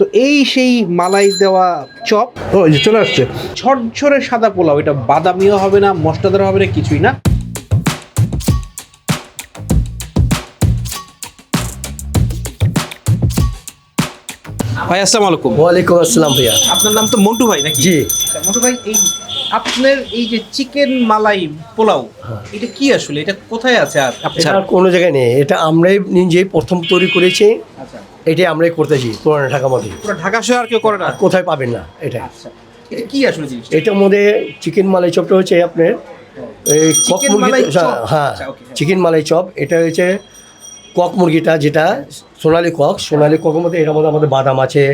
তো এই সেই মালাই দেওয়া চপ। ও যে চলে আসছে। ঝরঝরে সাদা পোলাও এটা বাদামিও হবে না মশলাদার হবে না কিছুই না। ভাই আসসালামু আলাইকুম। ওয়ালাইকুম আসসালাম ভাইয়া। আপনার নাম তো মন্টু ভাই নাকি? জি। আচ্ছা, মন্টু ভাই এই আপনার এই যে চিকেন মালাই পোলাও এটা কি আসলে? এটা কোথায় আছে আর আচ্ছা কোনো জায়গায় নেই। এটা আমরাই নিজেই প্রথম তৈরি করেছি। আচ্ছা। এটাই আমরাই করতেছি পুরানো ঢাকা মধ্যে। পুরো ঢাকা শহর আর কেউ করে না? কোথায় পাবেন না এটা। আচ্ছা কি আসলে জিনিস? এটার মধ্যে চিকেন মালাই চপটা হচ্ছে আপনার এই কক মুরগি হ্যাঁ আচ্ছা, হ্যাঁ। Chicken malai chop. এটা হচ্ছে কক মুরগিটা যেটা সোনালি কক। সোনালি ককের মধ্যে এটার মধ্যে আমাদের বাদাম আছে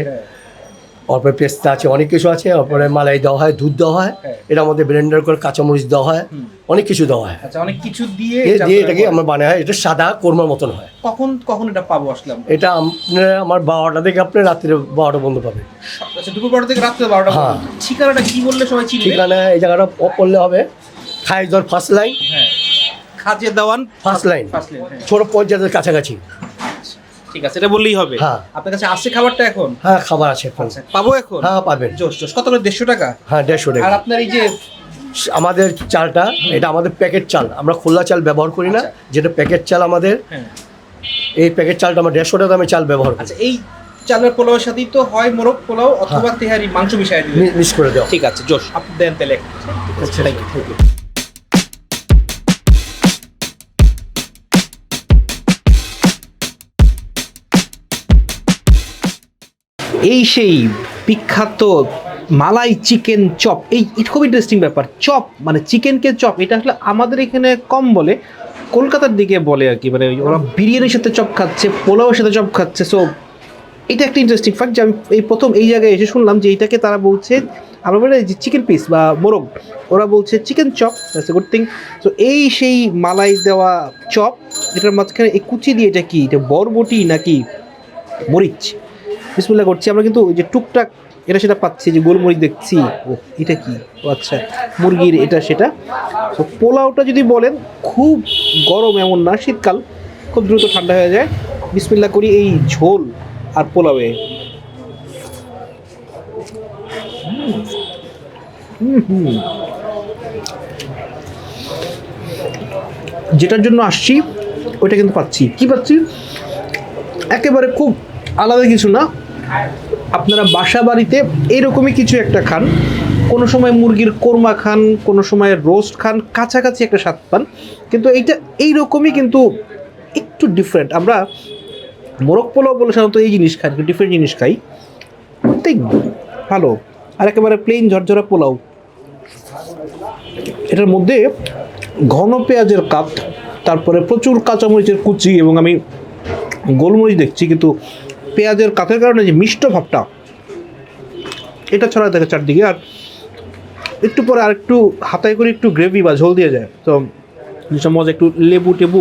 তারপরে পেস্তা আছে অনেক কিছু আছে তারপরে মালাই দেওয়া হয় দুধ দেওয়া হয় এটা এটার মধ্যে ব্লেন্ডার করে কাঁচামরিচ দেওয়া হয় অনেক কিছু দেওয়া হয়। আচ্ছা অনেক কিছু দিয়ে দিয়ে এটা এটাকে। আমরা বানায় হয় এটা সাদা কোরমার মতন হয়। কখন কখন এটা পাবো আসলাম এটা আপনার আমার বারোটা থেকে আপনি রাত্রে বারোটা বন্ধ পাবে আচ্ছা দুপুর বারোটা থেকে রাত্রে বারোটা হ্যাঁ। ঠিকানাটা কি বললে সবাই চিনবে? ঠিকানা এই জায়গাটা করলে হবে খাইজর ফার্স্ট লাইন হ্যাঁ। খাজে দেওয়ান ফার্স্ট লাইন হ্যাঁ। ছোট পঞ্চায়েতের কাছাকাছি। ঠিক আছে এটা বললেই হবে। হ্যাঁ। আপনার কাছে আসছে খাবারটা এখন? হ্যাঁ খাবার আছে এখন। আচ্ছা পাবো এখন? হ্যাঁ পাবেন। জোস জোস কত করে? দেড়শো টাকা? হ্যাঁ দেড়শো আর টাকা আপনার এই যে আমাদের চালটা এটা আমাদের প্যাকেট চাল। আমরা খোলা চাল ব্যবহার করি না যেটা প্যাকেট চাল আমাদের হ্যাঁ। এই প্যাকেট চালটা আমরা দেড়শো টাকা দামে চাল ব্যবহার করি। আচ্ছা এই চালের পোলাওয়ের সাথেই তো হয় মোরগ পোলাও অথবা তেহারি মাংস মিশাই দিবেন। মিক্স করে দেওয়া। ঠিক আছে জোস আপনি দেন তাহলে একটা। আচ্ছা, এই সেই বিখ্যাত মালাই চিকেন চপ। এই খুব ইন্টারেস্টিং ব্যাপার। চপ মানে চিকেনকে চপ, এটা আসলে আমাদের এখানে কম বলে। কলকাতার দিকে বলে আর কি মানে ওরা বিরিয়ানির সাথে চপ খাচ্ছে, পোলাওয়ের সাথে চপ খাচ্ছে সো এটা একটা ইন্টারেস্টিং ফ্যাক্ট যে আমি এই প্রথম এই জায়গায় এসে শুনলাম যে এইটাকে তারা বলছে, আমরা বলে যে চিকেন পিস বা মোরগ, ওরা বলছে chicken chop that's a good thing তো এই সেই মালাই দেওয়া চপ, এটার মাঝখানে এই কুচি দিয়ে এটা কি, এটা বরবটি নাকি মরিচ? বিসমুল্লাহ করছি। আমরা কিন্তু ওই যে টুকটাক এটা সেটা পাচ্ছি, যে গোলমরিচ দেখছি। ও, এটা কি? ও আচ্ছা মুরগির এটা, সেটা। তো পোলাওটা যদি বলেন, খুব গরম এমন না, শীতকাল। খুব দ্রুত ঠান্ডা হয়ে যায়। বিসমিল্লা করি এই ঝোল আর পোলাওয়ে। যেটার জন্য আসছি, ওইটা কিন্তু পাচ্ছি। কি পাচ্ছি? একেবারে খুব আলাদা কিছু না। আপনারা বাসা বাড়িতে এইরকমই কিছু একটা খান। কোনো সময় মুরগির কোরমা খান, কোনো সময় রোস্ট খান, কাছাকাছি একটা স্বাদ পান। কিন্তু এইটা এইরকমই কিন্তু একটু ডিফারেন্ট আমরা মোরগ পোলাও বলে সাধারণত এই জিনিস খাই ডিফারেন্ট জিনিস খাই। ঠিক ভালো। আর একেবারে প্লেন ঝরঝরা পোলাও। এটার মধ্যে ঘন পেঁয়াজের কাপ, তারপরে প্রচুর কাঁচামরিচের কুচি এবং আমি গোলমরিচ দেখছি, কিন্তু পেঁয়াজের কাতের কারণে যে মিষ্ট ভাবটা, এটা ছড়া দেখে চারদিকে আর একটু পরে আর একটু হাতায় করে একটু গ্রেভি বা ঝোল দিয়ে যায়। তো যেসব মজা একটু লেবু টেবু,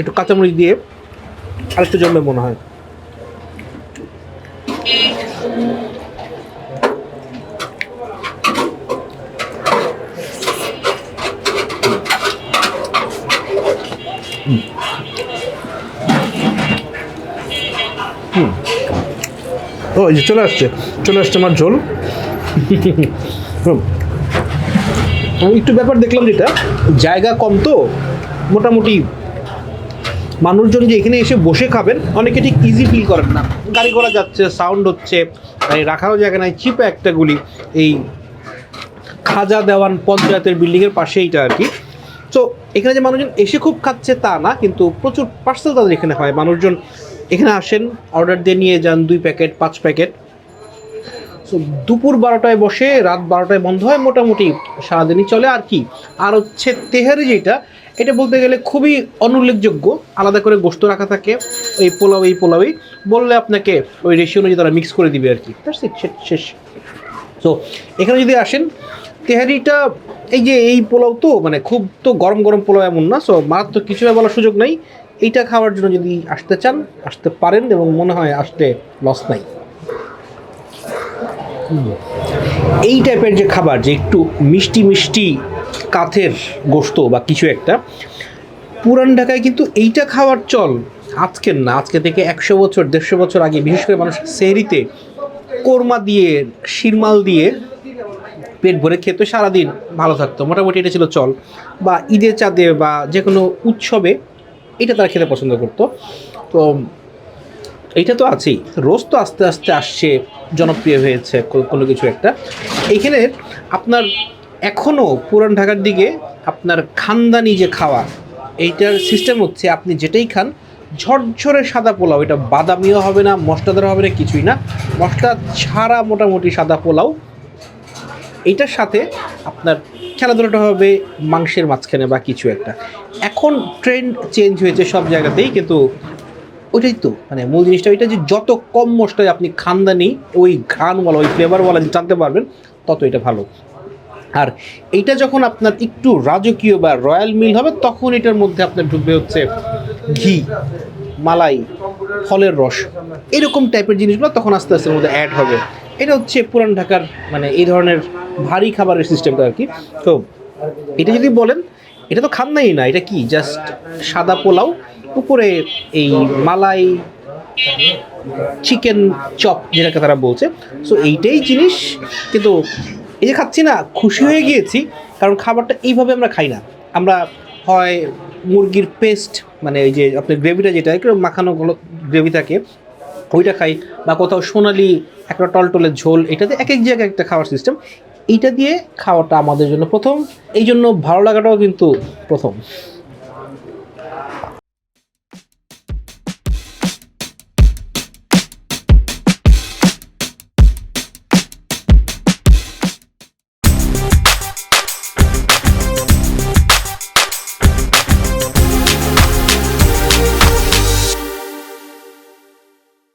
একটু কাঁচামরিচ দিয়ে আর একটু জমবে মনে হয়। ও, এই যে চলে আসছে। চলে আসছে আমার ঝোল। হুম। একটু ব্যাপার দেখলাম যেটা, জায়গা কম তো, মোটামুটি মানুষজন যে এখানে এসে বসে খাবেন, অনেকে ঠিক ইজি ফিল করেন না। গাড়ি ঘোড়া যাচ্ছে সাউন্ড হচ্ছে এই রাখারও জায়গা নাই চিপে একটা গুলি। এই খাজা দেওয়ান পঞ্চায়েতের বিল্ডিংয়ের পাশে এইটা আর কি। তো এখানে যে মানুষজন এসে খুব খাচ্ছে তা না, কিন্তু প্রচুর পার্সেল তাদের এখানে হয়। মানুষজন এখানে আসেন অর্ডার দিয়ে নিয়ে যান দুই প্যাকেট পাঁচ প্যাকেট। সো দুপুর বারোটায় বসে রাত বারোটায় বন্ধ হয় মোটামুটি সারাদিনই চলে। আর কি? আর হচ্ছে তেহারি যেটা এটা বলতে গেলে খুবই অনুল্লেখযোগ্য। আলাদা করে গোস্ত রাখা থাকে এই পোলাও এই পোলাওই। বললে আপনাকে ওই রেশিও অনুযায়ী তারা মিক্স করে দিবে আর কি। It, শেষ- সো এখানে যদি আসেন তেহারিটা এই যে এই পোলাও তো মানে খুব তো গরম গরম পোলাও এমন না সো মারাত্মক কিছু বলার সুযোগ নাই। এইটা খাওয়ার জন্য যদি আসতে চান, আসতে পারেন এবং মনে হয় আসতে লস নাই। এই টাইপের যে খাবার, যে একটু মিষ্টি মিষ্টি কাথের গোস্ত বা কিছু একটা, পুরান ঢাকায় কিন্তু এইটা খাওয়ার চল আজকের না। আজকে থেকে একশো বছর, দেড়শো বছর আগে বিশেষ করে মানুষ সেহরিতে কোরমা দিয়ে, শিরমাল দিয়ে পেট ভরে খেতে সারাদিন ভালো থাকতো। মোটামুটি এটা ছিল চল। বা ঈদের চাঁদে বা যে কোনো উৎসবে এটা তারা খেতে পছন্দ করতো। তো এইটা তো আছেই। রোজ তো আস্তে আস্তে আসছে, জনপ্রিয় হয়েছে কোনো কিছু একটা। এইখানে আপনার এখনও পুরান ঢাকার দিকে আপনার খানদানি যে খাওয়া, এইটার সিস্টেম হচ্ছে আপনি যেটাই খান, ঝরঝরে সাদা পোলাও। এটা বাদামিও হবে না মশলাদার হবে না, কিছুই না। মশলা ছাড়া মোটামুটি সাদা পোলাও এইটার সাথে আপনার খেলাধুলাটা হবে মাংসের মাঝখানে বা কিছু একটা। এখন ট্রেন্ড চেঞ্জ হয়েছে সব জায়গাতেই, কিন্তু ওইটাই তো মানে মূল জিনিসটা ওইটা যে যত কম মশলায় আপনি খানদানি, ওই ঘ্রাণওয়ালা, ওই ফ্লেভারওয়ালা যে টানতে পারবেন, তত এটা ভালো। আর এইটা যখন আপনার একটু রাজকীয় বা রয়্যাল মিল হবে, তখন এটার মধ্যে আপনার ঢুকবে হচ্ছে ঘি, মালাই, ফলের রস, এরকম টাইপের জিনিসগুলো তখন আস্তে আস্তে মধ্যে অ্যাড হবে। এটা হচ্ছে পুরান ঢাকার মানে এই ধরনের ভারী খাবারের সিস্টেমটা আর কি। তো এটা যদি বলেন, এটা তো খান্নাই না, এটা কি? জাস্ট সাদা পোলাও, উপরে এই মালাই চিকেন চপ যেটাকে তারা বলছে। সো এইটাই জিনিস, কিন্তু এই যে খাচ্ছি না, খুশি হয়ে গিয়েছি, কারণ খাবারটা এইভাবে আমরা খাই না। আমরা হয় মুরগির পেস্ট মানে এই যে আপনার গ্রেভিটা যেটা, একটু মাখানো গ্রেভি থাকে, ওইটা খাই, বা কোথাও সোনালি একটা টলটলের ঝোল, এটাতে এক এক জায়গায় একটা খাওয়ার সিস্টেম এইটা দিয়ে খাওয়াটা আমাদের জন্য প্রথম। এই জন্য ভালো লাগাটাও কিন্তু প্রথম।